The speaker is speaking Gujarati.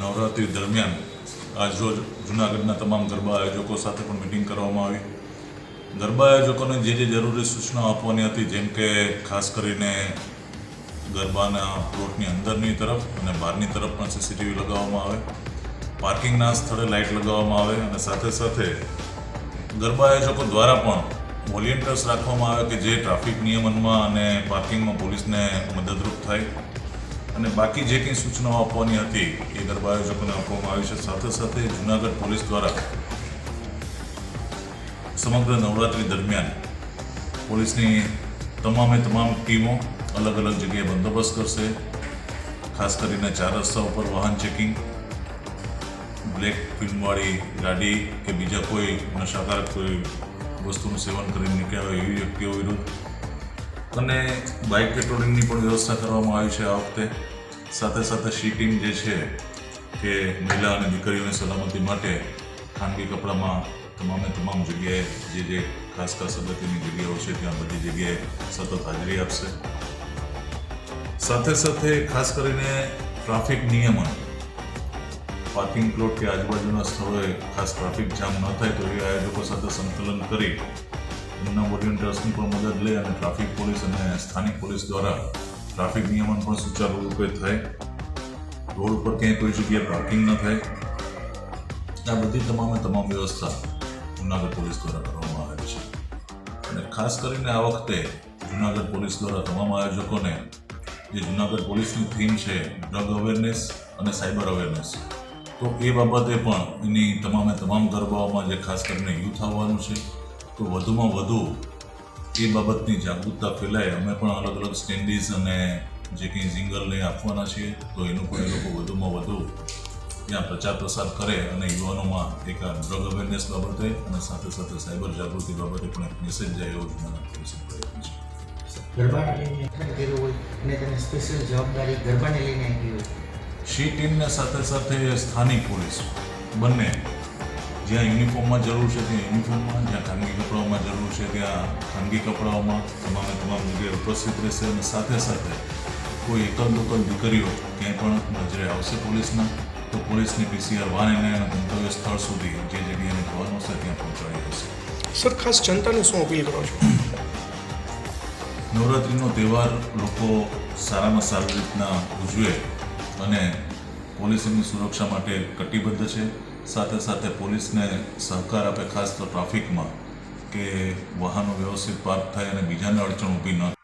નવરાત્રિ દરમિયાન આજરોજ જૂનાગઢના તમામ ગરબા આયોજકો સાથે પણ મિટિંગ કરવામાં આવી. ગરબા આયોજકોને જે જે જરૂરી સૂચનાઓ આપવાની હતી, જેમ કે ખાસ કરીને ગરબાના પ્લોટની અંદરની તરફ અને બહારની તરફ પણ સીસીટીવી લગાવવામાં આવે. પાર્કિંગના સ્થળે લાઇટ લગાવવામાં આવે અને સાથે સાથે ગરબા આયોજકો દ્વારા પણ વોલિયન્ટર્સ રાખવામાં આવે કે જે ટ્રાફિક નિયમનમાં અને પાર્કિંગમાં પોલીસને મદદરૂપ થાય. અને બાકી જે કંઈ સૂચનાઓ આપવાની હતી, એ ગરબા આયોજકોને આપવામાં આવી છે. સાથે સાથે જૂનાગઢ પોલીસ દ્વારા સમગ્ર નવરાત્રિ દરમિયાન પોલીસની તમામે તમામ ટીમો અલગ અલગ જગ્યાએ બંદોબસ્ત કરશે. ખાસ કરીને ચાર રસ્તા ઉપર વાહન ચેકિંગ, બ્લેક ફિલ્મવાળી ગાડી કે બીજા કોઈ નશાકારક કોઈ વસ્તુનું સેવન કરીને નીકળ્યા હોય એવી વ્યક્તિઓ વિરુદ્ધ અને બાઇક પેટ્રોલિંગની પણ વ્યવસ્થા કરવામાં આવી છે આ વખતે. સાથે સાથે શીટિંગ જે છે કે મહિલા અને દીકરીઓની સલામતી માટે ખાનગી કપડામાં તમામે તમામ જગ્યાએ જે જે ખાસ ખાસ અગત્યની જગ્યાઓ છે ત્યાં બધી જગ્યાએ સતત હાજરી આપશે. સાથે સાથે ખાસ કરીને ટ્રાફિક નિયમન. પાર્કિંગ પ્લોટ કે આજુબાજુના સ્થળોએ ખાસ ટ્રાફિક જામ ન થાય તો એ આયોજકો સાથે સંકલન કરી એમના વોલેન્ટિયર્સની પણ મદદ લઈ અને ટ્રાફિક પોલીસ અને સ્થાનિક પોલીસ દ્વારા ટ્રાફિક નિયમન પણ સુચારુ રૂપે થાય. રોડ ઉપર ક્યાંય કોઈ જગ્યાએ પાર્કિંગ ન થાય. આ બધી તમામે તમામ વ્યવસ્થા જુનાગઢ પોલીસ દ્વારા કરવામાં આવે છે. અને ખાસ કરીને આ વખતે જુનાગઢ પોલીસ દ્વારા તમામ આયોજકોને જે જુનાગઢ પોલીસની થીમ છે ડ્રગ અવેરનેસ અને સાયબર અવેરનેસ તો એ બાબતે પણ એની તમામે તમામ ગરબાઓમાં જે ખાસ કરીને યુથ આવવાનું છે તો વધુમાં વધુ એ બાબતની જાગૃતતા ફેલાય. અમે પણ અલગ અલગ સ્ટેન્ડીઝ અને જે કંઈ લઈ આપવાના છીએ તો એનું પણ એ લોકો વધુમાં વધુ ત્યાં પ્રચાર પ્રસાર કરે અને યુવાનોમાં એક આ ડ્રગ અવેરનેસ બાબતે અને સાથે સાથે સાયબર જાગૃતિ બાબતે પણ એક મેસેજ જાય એવો જુનાગઢ પ્રયત્ન છે. શી ટીમને સાથે સાથે સ્થાનિક પોલીસ બંને જ્યાં યુનિફોર્મમાં જરૂર છે ત્યાં યુનિફોર્મમાં જ્યાં ખાનગી કપડાઓમાં જરૂર છે ત્યાં ખાનગી કપડાઓમાં તમામે તમામ જગ્યાએ ઉપસ્થિત રહેશે અને સાથે સાથે કોઈ એકલ દુકલ દીકરીઓ ક્યાંય પણ નજરે આવશે પોલીસના તો પોલીસની પીસીઆર વાન એને એના ગંતવ્ય સ્થળ સુધી જે જગ્યાએ જવાનું હશે ત્યાં પહોંચાડી હશે સર ખાસ જનતાને શું અપીલ કરો છો? નવરાત્રિનો તહેવાર લોકો સારામાં સારી રીતના ઉજવે અને પોલીસ એમની સુરક્ષા માટે કટિબદ્ધ છે. સાથે સાથે પોલીસને સહકાર આપે, ખાસ તો ટ્રાફિકમાં, કે વાહનો વ્યવસ્થિત પાર્ક થાય અને બીજાને અડચણ ઊભી ન